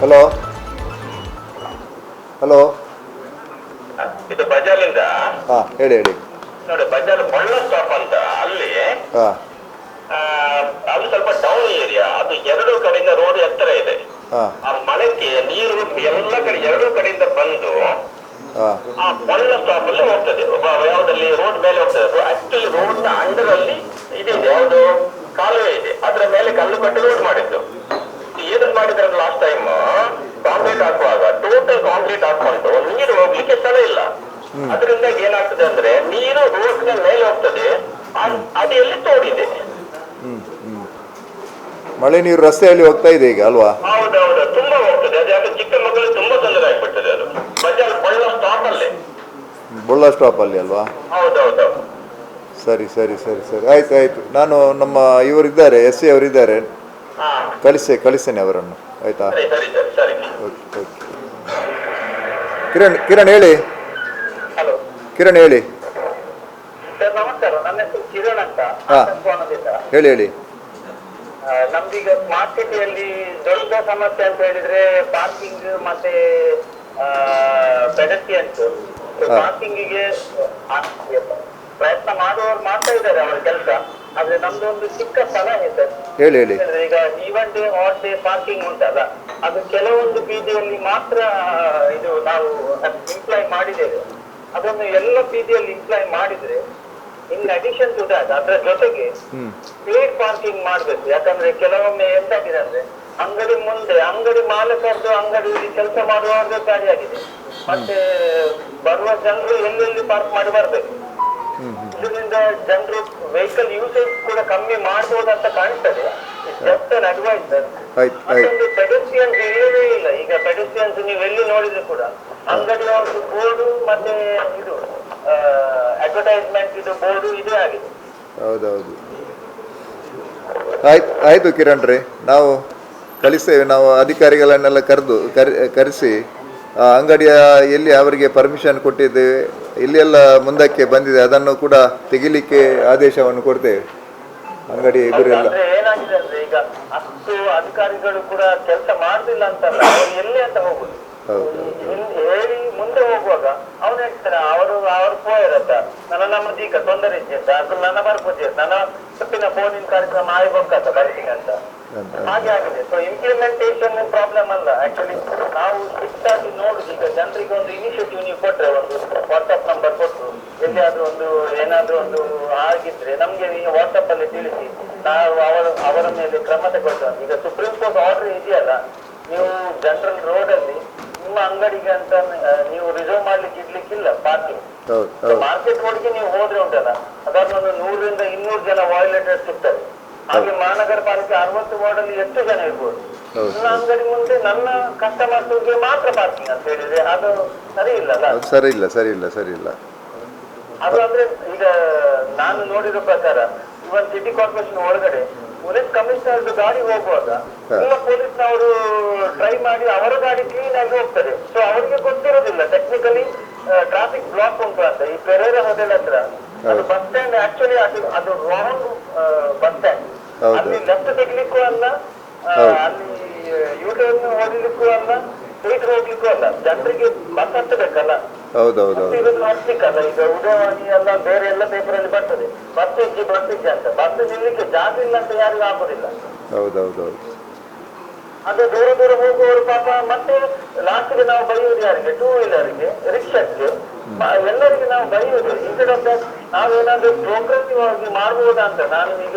Hello hello ಇದು ಬಜಾರಿಂದ ಹಾ ಹೇಳಿ ಹೇಳಿ. ನೋಡಿ ಬಜಾರ್ ಬಳ್ಳ ಸ್ಟಾಪ್ ಅಂತ ಅಲ್ಲಿ ಹಾ. ಅದು ಸ್ವಲ್ಪ ಡೌನ್ ಏರಿಯಾ ಅದು ಎರಡು ಕಡೆಯಿಂದ ರೋಡ್ ಎತ್ತರ ಇದೆ. ಹಾಂ. ಆ ಮಳೆಗೆ ನೀರು ಎಲ್ಲ ಕಡೆ ಎರಡು ಕಡೆಯಿಂದ ಬಂದು ಆ ಬಳ್ಳ ಸ್ಟಾಪ್ ಅಲ್ಲಿ ಹೋಗ್ತದೆ. ಯಾವ್ದಲ್ಲಿ ರೋಡ್ ಮೇಲೆ ಹೋಗ್ತದೆ. ಆಕ್ಚುಲಿ ರೋಡ್ನ ಅಂಡರ್ ಅಲ್ಲಿ ಇದೆ ಯಾವುದು ಕಾಲುವೆ ಇದೆ. ಅದ್ರ ಮೇಲೆ ಕಲ್ಲು ಕಟ್ಟಿ ರೋಡ್ ಮಾಡಿದ್ದು. ಏನನ್ ಮಾಡಿದ್ರೆ ಲಾಸ್ಟ್ ಟೈಮ್ ಟೋಟಲ್ ಆಗ್ಕೊಂಡು ನೀರು ಹೋಗ್ಲಿಕ್ಕೆ ಸ್ಥಳ ಇಲ್ಲ. ಅದರಿಂದ ಏನಾಗ್ತದೆ ಅಂದ್ರೆ ನೀರು ರೋಡ್ನ ಮೇಲೆ ಹೋಗ್ತದೆ. ಅಡಿಯಲ್ಲಿ ತೋಡಿದೆ? ಮಳೆ ನೀರು ರಸ್ತೆಯಲ್ಲಿ ಹೋಗ್ತಾ ಇದೆ ಈಗ ಅಲ್ವಾ? ಹೌದೌದು ತುಂಬಾ ಹೋಗ್ತದೆ. ಅದ್ಯಾಕೆ ಚಿಕ್ಕ ಮಕ್ಕಳಿಗೆ ತುಂಬಾ ತೊಂದರೆ ಆಗ್ಬಿಟ್ಟಿದೆ ಅದು. ಬಜಾರ್ ಬಳ್ಳ ಸ್ಟಾಪ್ ಅಲ್ಲೇ. ಬುಳ್ಳ ಸ್ಟಾಪಲ್ಲಿ ಅಲ್ವಾ? ಹೌದೌದು. ಸರಿ ಸರಿ ಸರಿ ಸರಿ. ಆಯ್ತು ಆಯ್ತು. ನಾನು ನಮ್ಮ ಇವರಿದ್ದಾರೆ ಎಸ್ ಸಿ ಅವರಿದ್ದಾರೆ. ಕಳಿಸೆ ಕಳಿಸ್ತೇನೆ ಅವರನ್ನು. ಆಯ್ತಾ? Okay okay. ಕಿರಣ್ ಕಿರಣ್ ಹೇಳಿ. ಹಲೋ. ಕಿರಣ್ ಹೇಳಿ. ಸರ್ ನಮಸ್ಕಾರ. ನನ್ನ ಹೆಸರು ಕಿರಣ್ ಅಂತ. ಹಾ. ಹೇಳಿ ಹೇಳಿ. ಆ, ನಮ್ದೀಗ ಸ್ಮಾರ್ಟ್ ಸಿಟಿಯಲ್ಲಿ ದೊಡ್ಡ ಸಮಸ್ಯೆ ಅಂತ ಹೇಳಿದ್ರೆ ಪಾರ್ಕಿಂಗ್ ಮತ್ತೆ ಪೆಡಸ್ಟಿಯನ್ಸ್ ಹಾ. ಪಾರ್ಕಿಂಗಿಗೆ ಪ್ರಯತ್ನ ಮಾಡುವವರು ಮಾಡ್ತಾ ಇದ್ದಾರೆ ಅವರ ಕೆಲಸ. ಆದ್ರೆ ನಮ್ದು ಒಂದು ಚಿಕ್ಕ ಸಲಹೆ ಇದೆ ಹೇಳಿ ಹೇಳಿ. ಈಗ even day odd day parking ಉಂಟಲ್ಲ. ಅದು ಕೆಲವೊಂದು ಬೀದಿಯಲ್ಲಿ ಮಾತ್ರ ಇದು ನಾವು ಇಂಪ್ಲೈ ಮಾಡಿದ್ದೇವೆ. ಅದನ್ನು ಎಲ್ಲ ಬೀದಿಯಲ್ಲಿ ಇಂಪ್ಲೈ ಮಾಡಿದ್ರೆ ಇನ್ ಅಡಿಷನ್ ಟು ದಟ್ ಅದರ ಜೊತೆಗೆ ಪೇಡ್ ಪಾರ್ಕಿಂಗ್ ಮಾಡ್ಬೇಕು. ಯಾಕಂದ್ರೆ ಕೆಲವೊಮ್ಮೆ ಎಂತಾಗಿದೆ ಅಂದ್ರೆ ಅಂಗಡಿ ಮುಂದೆ ಅಂಗಡಿ ಮಾಲಕರದ್ದು ಅಂಗಡಿಯಲ್ಲಿ ಕೆಲಸ ಮಾಡುವಾಗ ಗಾಡಿ ಆಗಿದೆ. ಮತ್ತೆ ಬರುವ ಜನರು ಎಲ್ಲೆಲ್ಲಿ ಪಾರ್ಕ್ ಮಾಡಿ ಬರ್ಬೇಕು. ಇದರಿಂದ ಜನರು ವೆಹಿಕಲ್ ಯೂಸೇಜ್ ಕೂಡ ಕಮ್ಮಿ ಮಾಡಬಹುದು ಅಂತ ಕಾಣಿಸ್ತದೆ ಜಸ್ಟ್ ಅನ್ ಅಡ್ವೈಸ್ ಸರ್ ಆಯ್ತು ಆಯ್ತು. ಮತ್ತೊಂದು ಪೆಡೆಸ್ಟ್ರಿಯನ್ಸ್ ಇಲ್ಲವೇ ಇಲ್ಲ. ಈಗ ಪೆಡೆಸ್ಟ್ರಿಯನ್ಸ್ ನೀವು ಎಲ್ಲಿ ನೋಡಿದ್ರು ಕೂಡ ಅಂಗಡಿ ಒಂದು ಬೋರ್ಡು ಮತ್ತೆ ಇದು ಅಡ್ವರ್ಟೈಸ್ಮೆಂಟ್ ಇದು ಬೋರ್ಡು ಇದೇ ಆಗಿದೆ. ಹೌದೌದು. ಆಯ್ತು ಆಯಿತು ಕಿರಣ್ ರೀ. ನಾವು ಕಳಿಸ್ತೇವೆ. ನಾವು ಅಧಿಕಾರಿಗಳನ್ನೆಲ್ಲ ಕರೆದು ಕರೆ ಕರೆಸಿ ಆ ಅಂಗಡಿಯ ಎಲ್ಲಿ ಅವರಿಗೆ ಪರ್ಮಿಷನ್ ಕೊಟ್ಟಿದ್ದೇವೆ ಎಲ್ಲೆಲ್ಲ ಮುಂದಕ್ಕೆ ಬಂದಿದೆ. ಅದನ್ನು ಕೂಡ ತೆಗಿಲಿಕ್ಕೆ ಆದೇಶವನ್ನು ಕೊಡ್ತೇವೆ. ಅಂಗಡಿ ಎದುರೆಲ್ಲ. ಅಂದ್ರೆ ಏನಾಗಿದೆ ಅಂದ್ರೆ ಈಗ ಅಷ್ಟು ಅಧಿಕಾರಿಗಳು ಕೂಡ ಕೆಲಸ ಮಾಡುದಿಲ್ಲ ಅಂತಲ್ಲ ಅವ್ರು ಎಲ್ಲಿ ಅಂತ ಹೋಗುದು. ಹೇಳಿ ಮುಂದೆ ಹೋಗುವಾಗ ಅವನು ಹೇಳ್ತಾನೆ ಅವರು ಅವರು ಪೋಯರತ್ತ ನನ್ನ ನಮ್ಮ ದೀಕ ತೊಂದರೆ ಇದ್ದ ಅದು ನನ್ನ ಬರ್ಬೋದು ನನ್ನ ಸುತ್ತಿನ ಫೋನಿನ ಕಾರ್ಯಕ್ರಮ ಆಯ್ಬೇಕಂತ ಬರ್ತೀನಿ ಅಂತ. ಹಾಗೆ ಆಗಿದೆ. ಸೊ ಇಂಪ್ಲಿಮೆಂಟೇಷನ್ ಪ್ರಾಬ್ಲಮ್ ಅಲ್ಲ. ಆಕ್ಚುಲಿ ನಾವು ಸ್ಟ್ರಿಕ್ಟ್ ಆಗಿ ನೋಡುದು. ಈಗ ಜನರಿಗೆ ಒಂದು ಇನಿಷಿಯೇಟಿವ್ ನೀವು ಕೊಟ್ರೆ ಒಂದು ವಾಟ್ಸ್ಆಪ್ ನಂಬರ್ ಕೊಟ್ಟು ಎಲ್ಲಿಯಾದ್ರೂ ಒಂದು ಏನಾದ್ರೂ ಒಂದು ಆಗಿದ್ರೆ ನಮ್ಗೆ ನೀವು ವಾಟ್ಸ್ಆಪ್ ಅಲ್ಲಿ ತಿಳಿಸಿ. ನಾವು ಅವರ ಅವರ ಮೇಲೆ ಕ್ರಮ ತಗೊಳ್ತೇವೆ ಈಗ ಸುಪ್ರೀಂ ಕೋರ್ಟ್ ಆರ್ಡರ್ ಇದೆಯಲ್ಲ ನೀವು ಜನರಲ್ ರೋಡ್ ಅಲ್ಲಿ ನಿಮ್ಮ ಅಂಗಡಿಗೆ ಅಂತ ನೀವು ರಿಸರ್ವ್ ಮಾಡ್ಲಿಕ್ಕೆ ಇಡ್ಲಿಕ್ಕಿಲ್ಲ ಪಾರ್ಕಿಂಗ್ ಮಾರ್ಕೆಟ್ ರೋಡ್ಗೆ ನೀವು ಹೋದ್ರೆ ಉಂಟಲ್ಲ ಒಂದು ನೂರರಿಂದ ಇನ್ನೂರು ಜನ ವಾಯ್ಲೇಟರ್ ಸಿಗ್ತಾರೆ. ಹಾಗೆ ಮಹಾನಗರ ಪಾಲಿಕೆ ಅರವತ್ತು ವಾರ್ಡ್ ಅಲ್ಲಿ ಎಷ್ಟು ಜನ ಇರ್ಬೋದು. ನನ್ನ ಅಂಗಡಿ ಮುಂದೆ ನನ್ನ ಕಸ್ಟಮರ್ಸ್ಗೆ ಮಾತ್ರ ಪಾರ್ಕಿಂಗ್ ಅಂತ ಹೇಳಿದ್ರೆ ಅದು ಸರಿ ಇಲ್ಲಲ್ಲ? ಅದು ಸರಿ ಇಲ್ಲ ಸರಿ ಇಲ್ಲ ಸರಿ ಇಲ್ಲ. ಅದು ಅಂದ್ರೆ ಈಗ ನಾನು ನೋಡಿರೋ ಪ್ರಕಾರ ಇವನ್ ಸಿಟಿ ಕಾರ್ಪೊರೇಷನ್ ಒಳಗಡೆ ಪೊಲೀಸ್ ಕಮಿಷನರ್ ಗಾಡಿ ಹೋಗುವಾಗ. ಪೊಲೀಸ್ ಪೊಲೀಸ್ನವರು ಟ್ರೈ ಮಾಡಿ ಅವರ ಗಾಡಿ ಕ್ಲೀನ್ ಆಗಿ ಹೋಗ್ತಾರೆ ಸೊ ಅವರಿಗೆ ಗೊತ್ತಿರೋದಿಲ್ಲ ಟೆಕ್ನಿಕಲಿ ಟ್ರಾಫಿಕ್ ಬ್ಲಾಕ್ ಉಂಟು ಅಂತ ಈ ಪೆರೇರ ಹೋಟೆಲ್ ಹತ್ರ ಅದು. ಬಸ್ ಸ್ಟ್ಯಾಂಡ್ ಆಕ್ಚುಲಿ ಅದು ಅದು ರಾಂಗ್ ಬಸ್ ಸ್ಟ್ಯಾಂಡ್. ಅಲ್ಲಿ ಲೆಫ್ಟ್ ತೆಗಿಲಿಕ್ಕೂ ಅಲ್ಲ ಅಲ್ಲಿ ಯೂಟರ್ನ್ ಹೊಡಿಲಿಕ್ಕೂ ಅಲ್ಲ ಸ್ಟ್ರೀಟ್ ಹೋಗ್ಲಿಕ್ಕೂ ಅಲ್ಲ ಜನರಿಗೆ ಬಸ್ ಹತ್ತಬೇಕಲ್ಲ ಹೌದು ಹೌದು ಹೌದು ಇದನ್ನು ಹಚ್ಲಿಕ್ಕಲ್ಲ ಈಗ ಉದಯವಾಣಿ ಎಲ್ಲ ಬೇರೆ ಎಲ್ಲ ಪೇಪರ್ ಅಲ್ಲಿ ಬರ್ತದೆ. ಬಸ್ ಇಜ್ಜಿ ಬಸ್ ಅಂತ. ಬಸ್ ನಿಲ್ಲಿಕ್ಕೆ ಜಾಗ ಇಲ್ಲ ಅಂತ ಯಾರಿಗೂ ಆಗೋದಿಲ್ಲ. ಹೌದು ಹೌದು ಹೌದು ಅದು ದೂರ ದೂರ ಹೋಗುವವರು ಪಾಪ ಮತ್ತೆ ಲಾಸ್ಟ್ಗೆ ನಾವು ಬೈಯುವುದು ಯಾರಿಗೆ? ಟೂ ವೀಲರ್ಗೆ ಗೆ ಎಲ್ಲರಿಗೆ ನಾವು ಬೈಯುವುದು ಇನ್ಸ್ಟೆಡ್ ಆಫ್ ದಟ್ ನಾವೇನಾದ್ರೂ ಪ್ರೋಗ್ರೆಸಿವ್ ಆಗಿ ಮಾಡ್ಬೋದಾ ಅಂತ? ನಾನು ಈಗ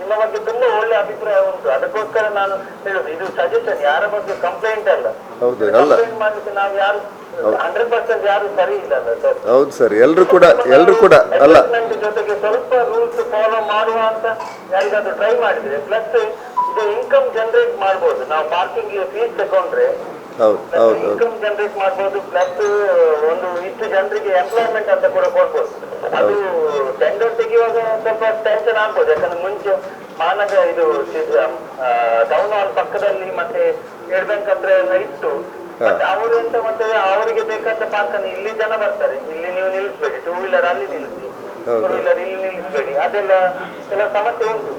ನಿಮ್ಮ ಬಗ್ಗೆ ತುಂಬಾ ಒಳ್ಳೆ ಅಭಿಪ್ರಾಯ ಉಂಟು. ಅದಕ್ಕೋಸ್ಕರ ನಾನು ಹೇಳುದು ಇದು ಸಜೆಷನ್ ಯಾರ ಬಗ್ಗೆ ಕಂಪ್ಲೇಂಟ್ ಅಲ್ಲ. ಕಂಪ್ಲೇಂಟ್ ಮಾಡ್ಲಿಕ್ಕೆ ನಾವು ಯಾರು ಹಂಡ್ರೆಡ್ ಪರ್ಸೆಂಟ್ ಯಾರು ಸರಿ ಇಲ್ಲ ಸರ್? ಹೌದು ಸರ್ ಎಲ್ಲರೂ ಕೂಡ ಎಲ್ಲರೂ ಕೂಡ ಅಲ್ಲ. ಜೊತೆಗೆ ಸ್ವಲ್ಪ ರೂಲ್ಸ್ ಫಾಲೋ ಮಾಡುವ ಅಂತ ಯಾರಿಗಾದ್ರೂ ಟ್ರೈ ಮಾಡಿದ್ರೆ ಪ್ಲಸ್ ಇದು ಇನ್ಕಮ್ ಜನರೇಟ್ ಮಾಡ್ಬೋದು. ನಾವು ಪಾರ್ಕಿಂಗ್ ಫೀಸ್ ತಗೊಂಡ್ರೆ ಹೌದು ಹೌದು ಇನ್ಕಮ್ ಜನರೇಟ್ ಮಾಡ್ಬೋದು ಪ್ಲಸ್ ಒಂದು ಇಷ್ಟು ಜನರಿಗೆ ಎಂಪ್ಲಾಯ್ಮೆಂಟ್ ಅಂತ ಕೂಡ ಕೊಡ್ಬೋದು. ಅದು ಟೆಂಡರ್ ತೆಗೆಯುವಾಗ ಸ್ವಲ್ಪ ಟೆನ್ಷನ್ ಆಗ್ಬೋದು. ಯಾಕಂದ್ರೆ ಮುಂಚೆ ಮಾನಗ ಇದು ಟೌನ್ ಹಾಲ್ ಪಕ್ಕದಲ್ಲಿ ಮತ್ತೆ ಎಲ್ಲ ಇತ್ತು. ಅವರು ಎಂತ ಮತ್ತೆ ಅವರಿಗೆ ಬೇಕಂತ ಪಾರ್ಕ್ ಅನ್ನು ಇಲ್ಲಿ ಜನ ಬರ್ತಾರೆ. ಇಲ್ಲಿ ನೀವು ನಿಲ್ಲಿಸ್ಬೇಡಿ ಟೂ ವೀಲರ್ ಅಲ್ಲಿ ನಿಲ್ಲಿಸಿ. ಫೋರ್ ವೀಲರ್ ಇಲ್ಲಿ ನಿಲ್ಲಿಸ್ಬೇಡಿ. ಅದೆಲ್ಲ ಎಲ್ಲ ಸಮಸ್ಯೆ ಉಂಟು.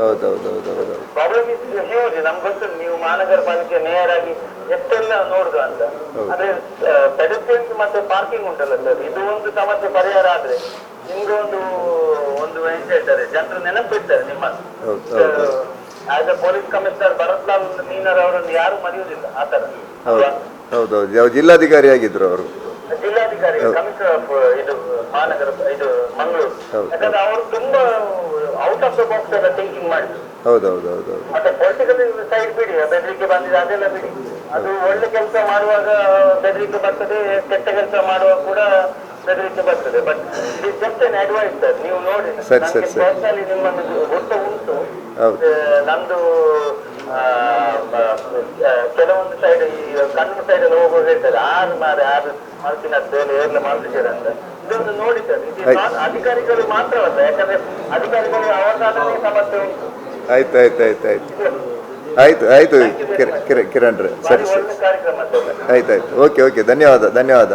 ಹೌದೌದು ಹೌದೌದು ಪ್ರಾಬ್ಲಮ್ ಇಸ್ ಹ್ಯೂಜ್ ನಮ್ಗೆ ಗೊತ್ತು ನೀವು ಮಹಾನಗರ ಪಾಲಿಕೆ ಮೇಯರ್ ಆಗಿ ಎಷ್ಟೆಲ್ಲ ನೋಡುದು ಅಂತ. ಆದ್ರೆ ಪೆಡೆಸ್ಟ್ರಿಯನ್ಸ್ ಮತ್ತೆ ಪಾರ್ಕಿಂಗ್ ಉಂಟಲ್ಲ ಸರ್ ಇದು ಒಂದು ಸಮಸ್ಯೆ ಪರಿಹಾರ ಆದ್ರೆ ನಿಮ್ಗೆ ಒಂದು ಒಂದು ಹೇಳ್ತಾರೆ ಜನರು ನೆನಪಿಡ್ತಾರೆ ನಿಮ್ಮ. As a police commissioner Bharat Lal ಮೀನರ್ ಅವರನ್ನು ಯಾರು ಮರೆಯುವುದಿಲ್ಲ ಆ ತರ ಹೌದು ಹೌದೌದು ಜಿಲ್ಲಾಧಿಕಾರಿ ಆಗಿದ್ರು ಅವರು. ಜಿಲ್ಲಾಧಿಕಾರಿ ಕಮಿಷನರ್ ಆಫ್ ಇದು ಮಹಾನಗರ ಇದು ಮಂಗಳೂರು. ಹೌದು. ಯಾಕಂದ್ರೆ ಅವರು ತುಂಬಾ ಔಟ್ ಆಫ್ ದ ಬಾಕ್ಸ್ ಎಲ್ಲ ಥಿಂಕಿಂಗ್ ಮಾಡಿದ್ರು. ಹೌದೌದು ಹೌದೌದು ಮತ್ತೆ ಪೊಲಿಟಿಕಲ್ ಸೈಡ್ ಬಿಡಿ ಬೆದರಿಕೆ ಬಂದಿದೆ ಅದೆಲ್ಲ ಬಿಡಿ. ಅದು ಒಳ್ಳೆ ಕೆಲಸ ಮಾಡುವಾಗ ಬೆದರಿಕೆ ಬರ್ತದೆ ಕೆಟ್ಟ ಕೆಲಸ ಮಾಡುವಾಗ ಕೂಡ ಬೆದರಿಕೆ ಬರ್ತದೆ. But it just an advice sir ನೀವು ನೋಡಿ. ಸರಿ, ಸರಿ, ಸರಿ. ಪರ್ಸನಲಿ ನಿಮ್ಮನ್ನು ಗೊತ್ತು ಉಂಟು. ಹೌದು. ನಂದು ಕೆಲವೊಂದು ಸೈಡ್ ಈ ಕಣ್ಣು ಸೈಡ್ ಎಲ್ಲ ಹೋಗುವಾಗ ಹೇಳ್ತಾರೆ ಆರು ಮಾರೆ ಆರು ಮಲ್ಕಿನ ಬೇರೆ ಏರ್ಲ ಮಾಡ್ತಿದ್ದೀರ ಅಂತ. ಇದೊಂದು ನೋಡಿ ಸರ್. ಇದು ಅಧಿಕಾರಿಗಳು ಮಾತ್ರವಲ್ಲ ಯಾಕಂದ್ರೆ ಅಧಿಕಾರಿಗಳು ಅವಸಾನನೇ ಸಮಸ್ಯೆ ಉಂಟು. ಆಯ್ತು ಆಯ್ತು ಆಯ್ತು ಆಯ್ತು. ಆಯ್ತು ಆಯ್ತು ಕಿರ- ಕಿರ- ಕಿರಣ್ ರೀ ಸರಿ ಸರ್. ಆಯ್ತು ಆಯ್ತು. ಓಕೆ ಓಕೆ ಧನ್ಯವಾದ ಧನ್ಯವಾದ.